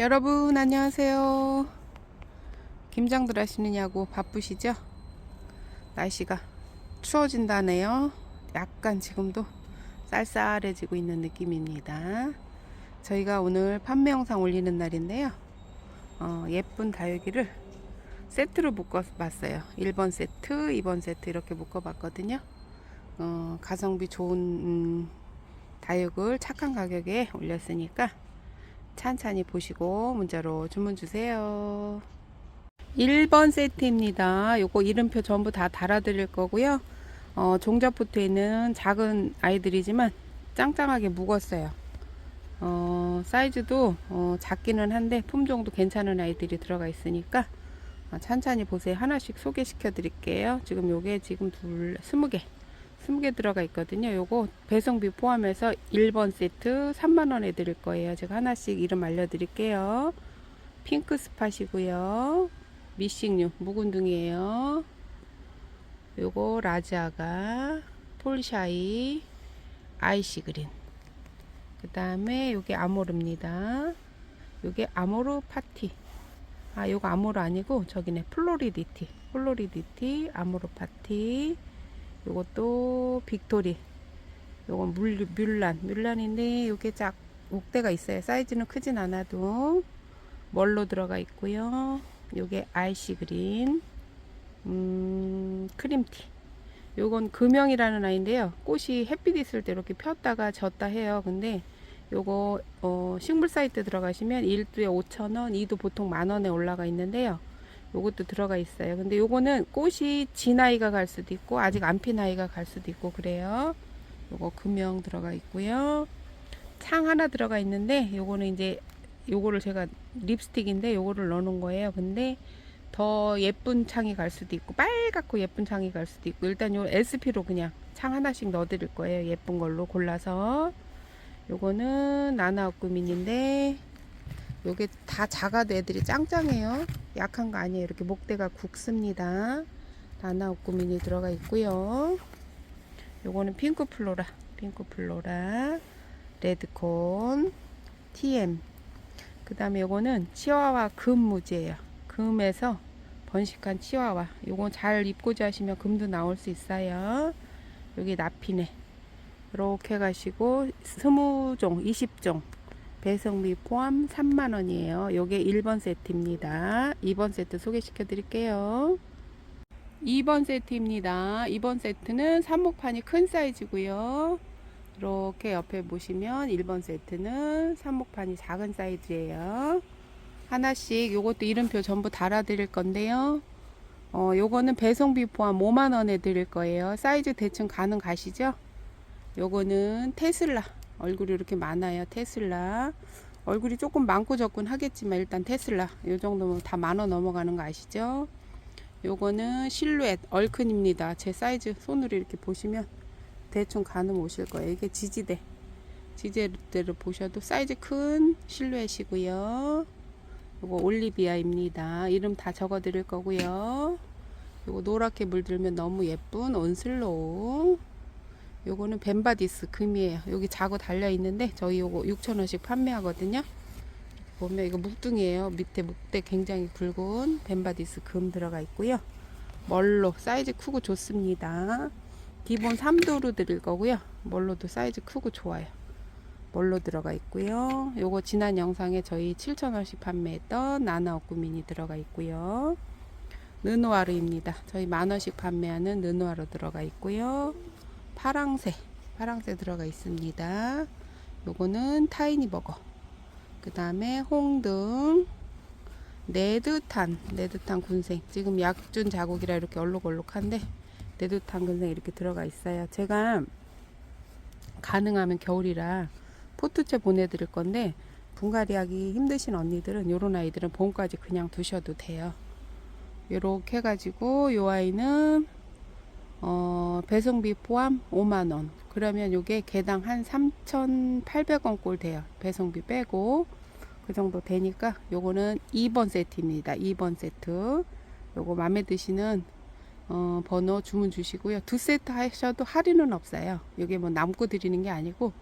여러분 안녕하세요. 김장들 하시느냐고 바쁘시죠? 날씨가 추워진다네요. 약간 지금도 쌀쌀해지고 있는 느낌입니다. 저희가 오늘 판매 영상 올리는 날인데요. 어, 예쁜 다육이를 세트로 묶어 봤어요. 1번 세트, 2번 세트 이렇게 묶어 봤거든요. 어, 가성비 좋은 음, 다육을 착한 가격에 올렸으니까 찬찬히 보시고 문자로 주문 주세요. 1번 세트입니다. 요거 이름표 전부 다 달아드릴 거고요. 어, 종자포트에는 작은 아이들이지만 짱짱하게 묵었어요. 어, 사이즈도 어, 작기는 한데 품종도 괜찮은 아이들이 들어가 있으니까 어, 찬찬히 보세요. 하나씩 소개시켜 드릴게요. 지금 요게 지금 둘, 20개. 20개 들어가 있거든요. 요거 배송비 포함해서 1번 세트 3만원에 드릴 거예요. 제가 하나씩 이름 알려드릴게요. 핑크 스팟이고요. 미싱류 묵은둥이에요. 요거 라자가 폴샤이 아이시 그린 그 다음에 요게 아모르입니다. 요게 아모르 파티 아 요거 아모르 아니고 저기네 플로리디티 플로리디티 아모르 파티 요것도 빅토리. 요건 물, 뮬란. 뮬란인데 요게 짝 목대가 있어요. 사이즈는 크진 않아도 멀로 들어가 있고요. 요게 아이시 그린 음, 크림티. 요건 금형이라는 아이인데요. 꽃이 햇빛 있을 때 이렇게 폈다가 졌다 해요. 근데 요거 어, 식물 사이트 들어가시면 1두에 5천원 2도 보통 만원에 올라가 있는데요 요것도 들어가 있어요. 근데 요거는 꽃이 진 아이가 갈 수도 있고 아직 안 핀 아이가 갈 수도 있고 그래요. 요거 금형 들어가 있고요. 창 하나 들어가 있는데 요거는 이제 요거를 제가 립스틱인데 요거를 넣어 놓은 거예요. 근데 더 예쁜 창이 갈 수도 있고 빨갛고 예쁜 창이 갈 수도 있고 일단 요 SP로 그냥 창 하나씩 넣어 드릴 거예요. 예쁜 걸로 골라서 요거는 나나오꾸민인데 요게 다 작아도 애들이 짱짱해요. 약한 거 아니에요. 이렇게 목대가 굵습니다. 나나 옥구민이 들어가 있고요. 요거는 핑크 플로라, 핑크 플로라, 레드콘, TM. 그 다음에 요거는 치와와 금 무지예요. 금에서 번식한 치와와. 요건 잘 입고자 하시면 금도 나올 수 있어요. 여기 나피네. 이렇게 가시고 20종, 20종. 배송비 포함 3만원이에요. 요게 1번 세트입니다. 2번 세트 소개시켜 드릴게요. 2번 세트입니다. 2번 세트는 삽목판이 큰 사이즈고요. 이렇게 옆에 보시면 1번 세트는 삽목판이 작은 사이즈예요. 하나씩 요것도 이름표 전부 달아 드릴 건데요. 어, 요거는 배송비 포함 5만원에 드릴 거예요. 사이즈 대충 가능 가시죠? 요거는 테슬라 얼굴이 이렇게 많아요. 테슬라. 얼굴이 조금 많고 적군 하겠지만 일단 테슬라. 요 정도면 다 만 원 넘어가는 거 아시죠? 요거는 실루엣 얼큰입니다. 제 사이즈 손으로 이렇게 보시면 대충 가늠 오실 거예요. 이게 지지대. 지지대를 보셔도 사이즈 큰 실루엣이고요. 요거 올리비아입니다. 이름 다 적어 드릴 거고요. 요거 노랗게 물들면 너무 예쁜 온슬로우. 요거는 벤바디스 금이에요. 여기 자고 달려 있는데 저희 요거 6,000원씩 판매하거든요. 보면 이거 묵둥이에요. 밑에 묵대 굉장히 굵은 벤바디스 금 들어가 있고요. 멀로 사이즈 크고 좋습니다. 기본 3도로 드릴 거고요. 멀로도 사이즈 크고 좋아요. 멀로 들어가 있고요. 요거 지난 영상에 저희 7,000원씩 판매했던 나나 옥구민이 들어가 있고요. 느노아르입니다. 저희 만원씩 판매하는 느노아르 들어가 있고요. 파랑새 파랑새 들어가 있습니다. 요거는 타이니 버거. 그 다음에 홍등 네드탄 네드탄 군생. 지금 약준 자국이라 이렇게 얼룩얼룩한데 네드탄 군생 이렇게 들어가 있어요. 제가 가능하면 겨울이라 포트채 보내드릴 건데 분갈이 하기 힘드신 언니들은 요런 아이들은 봄까지 그냥 두셔도 돼요. 요렇게 해가지고 요 아이는 어, 배송비 포함 5만원. 그러면 요게 개당 한 3,800원 꼴 돼요. 배송비 빼고. 그 정도 되니까 요거는 2번 세트입니다. 2번 세트. 요거 마음에 드시는 어, 번호 주문 주시고요. 두 세트 하셔도 할인은 없어요. 요게 뭐 남고 드리는 게 아니고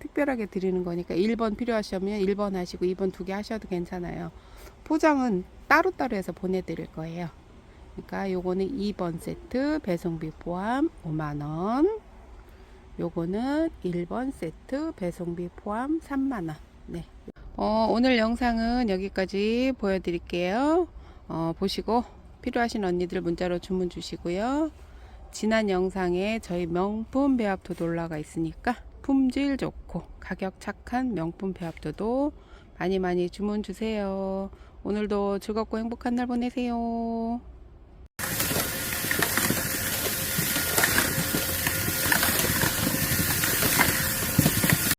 특별하게 드리는 거니까 1번 필요하시면 1번 하시고 2번 두 개 하셔도 괜찮아요. 포장은 따로따로 해서 보내드릴 거예요. 그러니까 요거는 2번 세트 배송비 포함 5만원. 요거는 1번 세트 배송비 포함 3만원. 네. 어, 오늘 영상은 여기까지 보여드릴게요. 어, 보시고 필요하신 언니들 문자로 주문 주시고요. 지난 영상에 저희 명품 배합도도 올라가 있으니까 품질 좋고 가격 착한 명품 배합도도 많이 많이 주문 주세요. 오늘도 즐겁고 행복한 날 보내세요.